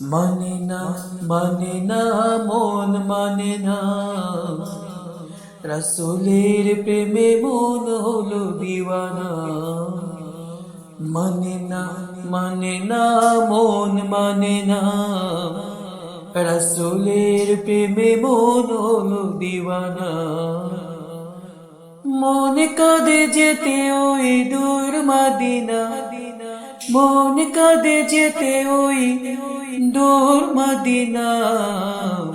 মানে না মানে না, মন মানে না। রসুলের প্রেমে মন হলো দিওয়ানা। মানে না মানে না, মন মানে না। রসুলের প্রেমে মন হলো দিওয়ানা। মনে কাঁদে যেতে ওই দূর মাদিনা। মনে কাঁদে যেতে ওই দূর মাদিনা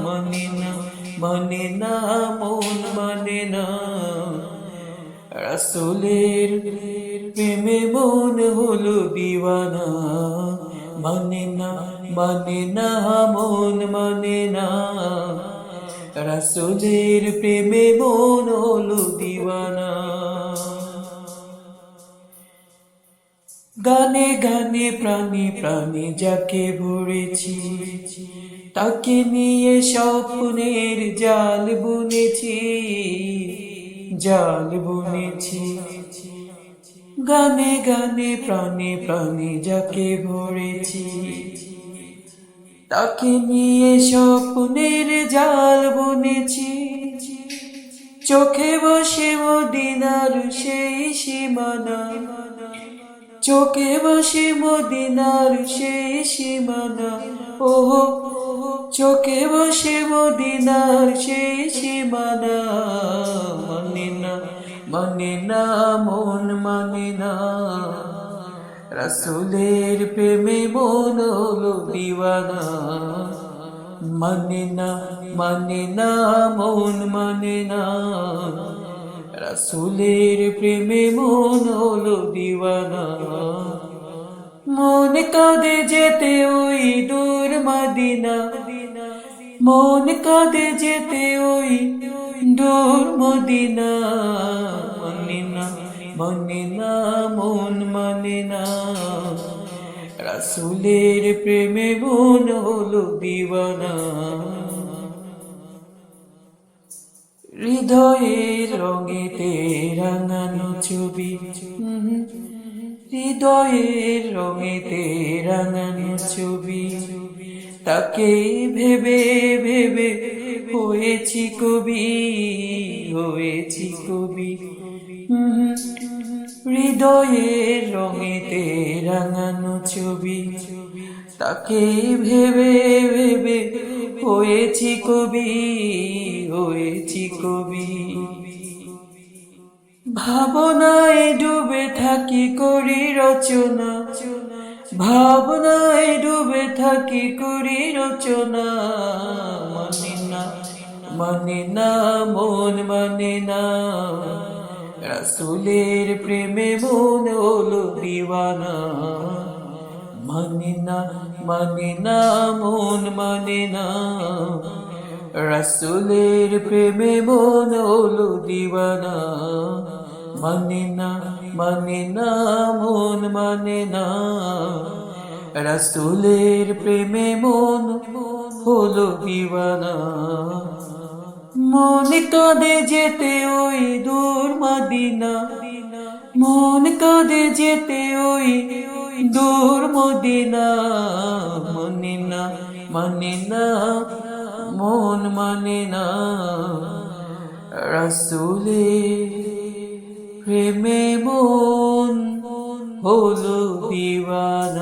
মানে না মানে না মন মানে না রসুলের প্রেমে মন হলো দিওয়ানা মানে না মানে না মন মানে না রসুলের প্রেমে মন হলো দিওয়ানা। গানে গানে প্রাণী প্রাণী যাকে ভরেছি, তাকে নিয়ে স্বপ্নের জাল বুনেছি জাল বুনেছি। গানে গানে প্রাণে প্রাণে যাকে ভরেছি, তাকে নিয়ে স্বপ্নের জাল বুনেছি। চোখে বসে মদিনার সেই সীমানা চোখে বসে মদিনার সেই সীমানা, ওহো, চোখে বসে মদিনার সেই সীমানা। মানে না মানে না, মন মানে না। রসুলের প্রেমে মন হলো দিওয়ানা। মানে না মানে না, মন মানে না। রসুলের প্রেমে মন হলো দিওয়ানা। মন কাঁদে যেতে ওই দূর মদিনা। মন কাঁদে যেতে ওই দূর মদিনা। মানে না মানে না, মন রসুলের প্রেমে মন হলো দিওয়ানা। হৃদয়ের রঙেতে রাঙানো ছবি। হৃদয়ের রঙেতে রাঙানো ছবি। তাকে ভেবে ভেবে, হয়েছি কবি হয়েছি কবি। হৃদয়ের রঙেতে রাঙানো ছবি। তাকে ভেবে ভেবে হয়েছি কবি হয়েছি কবি। ভাবনায় ডুবে থাকি করি রচনা। ভাবনায় ডুবে থাকি করি রচনা। মানে না মানে না, মন মানে না। রসুলের প্রেমে মন হলো দিওয়ানা। মানে না মানে মন মানে না। রসুলের প্রেমে মন হলো দিওয়ানা। মানে না মানে না, মন মানে না। রসুলের প্রেমে মন হলো দিওয়ানা। মন কাঁদে যেতে ওই দূর মদিনা। মন কাঁদে যেতে ওই দূর মদিনা মনে না মানে না মন মানে না রসুলে প্রেমে মন হলো দিওয়ানা।